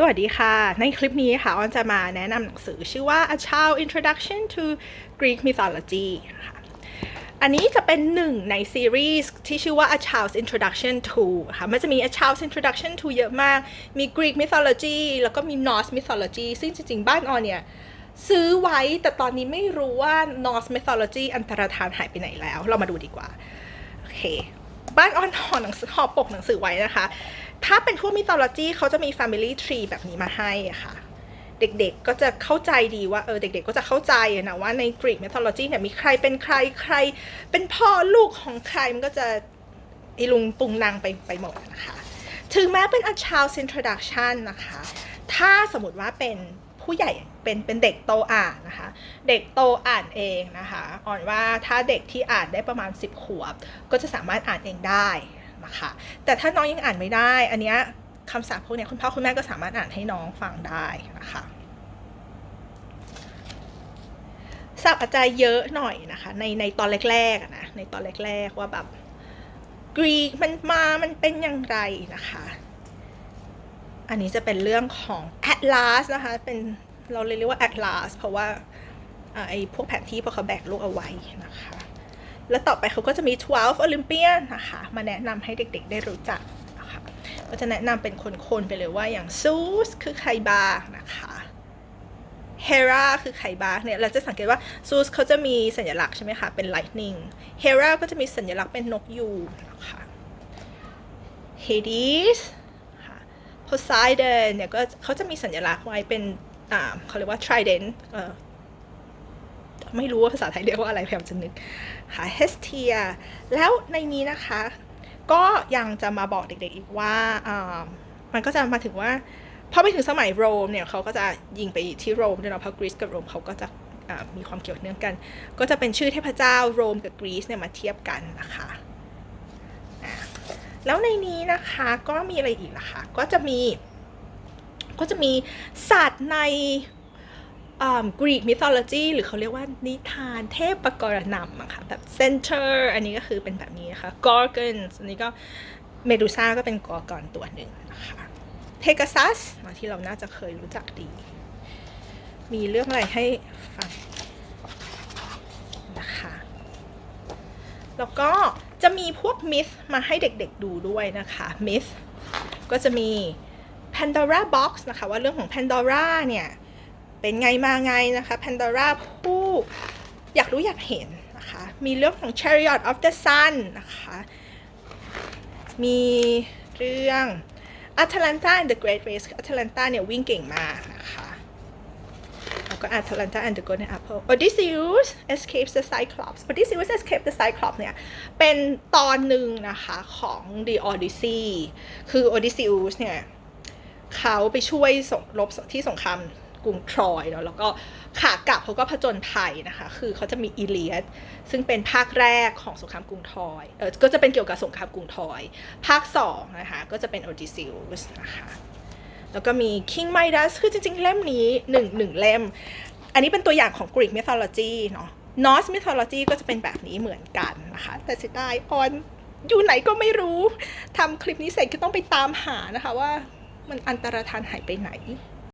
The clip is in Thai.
สวัสดีค่ะ ในคลิปนี้ค่ะออนจะมาแนะนำหนังสือชื่อว่า A Child Introduction to Greek Mythology ค่ะอันนี้จะเป็นหนึ่งในซีรีส์ที่ชื่อว่า A Child's Introduction to ค่ะ มันจะมี A Child's Introduction to เยอะมาก มี Greek Mythology แล้วก็มี Norse Mythology ซึ่งจริง ๆ บ้านออนเนี่ยซื้อไว้แต่ตอนนี้ไม่รู้ว่า Norse Mythology อันตรธานหายไปไหนแล้ว เรามาดูดีกว่า โอเค บ้านออนห่อหนังสือห่อปกหนังสือไว้นะคะ ถ้าเป็นพวกมิ t โลจีเขาจะมี Family Tree แบบนี้มาให้ค่ะ เด็กๆก็จะเข้าใจดีว่าเออเด็กๆก็จะเข้าใจนะว่าในกรีกมิ t โลจีเนี่ยมีใครเป็นใครใคร เป็นพ่อลูกของใครมันก็จะอีลุงตุงนางไปไปหมดนะคะ ถึงแม้เป็น a child's introduction นะคะ ถ้าสมมติว่าเป็นผู้ใหญ่เป็นเป็นเด็กโตอ่านนะคะ เด็กโตอ่านเองนะคะอ่อนว่าถ้าเด็กที่อ่านได้ประมาณ 10 ขวบ ก็จะสามารถอ่านเองได้ะคะแต่ถ้าน้องยังอ่านไม่ได้ อันเนี้ยคำศัพท์พวกเนี้ยคุณพ่อคุณแม่ก็สามารถอ่านให้น้องฟังได้นะคะศัพท์อาจจะเยอะหน่อยนะคะ ในในตอนแรกๆนะในตอนแรกๆว่าแบบกรีกมันมา มันเป็นอย่างไรนะคะ อันนี้จะเป็นเรื่องของ Atlas นะคะ เป็นเราเรียกว่า Atlas เพราะว่าไอ้พวกแผนที่พวกเขาแบกโลกเอาไว้นะคะ แล้วต่อไปเขาก็จะมี 12 Olympian นะคะ มาแนะนำให้เด็กๆ ได้รู้จักนะคะก็จะแนะนำเป็นคนๆ ไปเลยว่าอย่างซูสคือใครบ้างนะคะเฮราคือใครบ้างเนี่ยเราจะสังเกตว่าซูสเขาจะมีสัญลักษณ์ใช่ไหมคะ เป็น lightning เฮราก็จะมีสัญลักษณ์เป็นนกยูงนะคะเฮดีสค่ะ Poseidon เนี่ยก็เขาจะมีสัญลักษณ์ไว้เป็นอ่าเขาเรียกว่า trident เอ่อ ไม่รู้ว่าภาษาไทยเรียกว่าอะไรพยายามจะนึกค่ะ Hestia แล้วในนี้นะคะ ก็ยังจะมาบอกเด็กๆอีกว่าอ่ามันก็จะมาถึงว่าพอไปถึงสมัยโรมเนี่ยเขาก็จะยิงไปที่โรมด้วยเนาะเพราะกรีซกับโรมเขาก็จะมีความเกี่ยวเนื่องกัน ก็จะเป็นชื่อเทพเจ้าโรมกับกรีซเนี่ยมาเทียบกันนะคะแล้วในนี้นะคะก็มีอะไรอีกล่ะคะก็จะมีก็จะมีสัตว์ใน กรีกมิ t โลจีหรือเขาเรียกว่านิทานเทพประกรณำอะค่ะแบบเซนเตอร์อันนี้ก็คือเป็นแบบนี้นะคะกอร์ก n นอันนี้ก็เมดูซ่าก็เป็นกอร์กอนตัวหนึ่งนะคะเพก a ซัสที่เราน่าจะเคยรู้จักดี มีเรื่องอะไรให้ฟังนะคะแล้วก็จะมีพวกมิสมาให้เด็กๆดูด้วยนะคะมิสก็จะมี Pandora Box นะคะว่าเรื่องของ Pandora เนี่ย เป็นไงมาไงนะคะ Pandora ผู้อยากรู้อยากเห็นนะคะ มีเรื่องของ Chariot of the Sun นะคะ มีเรื่อง Atlanta and the Great Race Atlanta เนี่ยวิ่งเก่งมากนะคะแล้วก็ Atlanta and the Golden Apple Odysseus escapes the Cyclops Odysseus escapes the Cyclops เนี่ย เป็นตอนหนึ่งนะคะของ The Odyssey คือ Odysseus เนี่ย เขาไปช่วยสงรบที่สงคราม กรุงทรอยเนาะแล้วก็ขากลับเขาก็ผจญภัยนะคะ คือเขาจะมีอีเลียสซึ่งเป็นภาคแรกของสงครามกรุงทรอยเออก็จะเป็นเกี่ยวกับสงครามกรุงทรอย ภาคสองนะคะก็จะเป็นโอดิซิลสนะคะแล้วก็มี King Midas คือจริงๆ เล่มนี้หนึ่งหนึ่งเล่ม อันนี้เป็นตัวอย่างของ Greek mythology เนาะ Norse mythology ก็จะเป็นแบบนี้เหมือนกันนะคะ แต่เสียดายออนอยู่ไหนก็ไม่รู้ทำคลิปนี้เสร็จก็ต้องไปตามหานะคะว่ามันอันตรธานหายไปไหน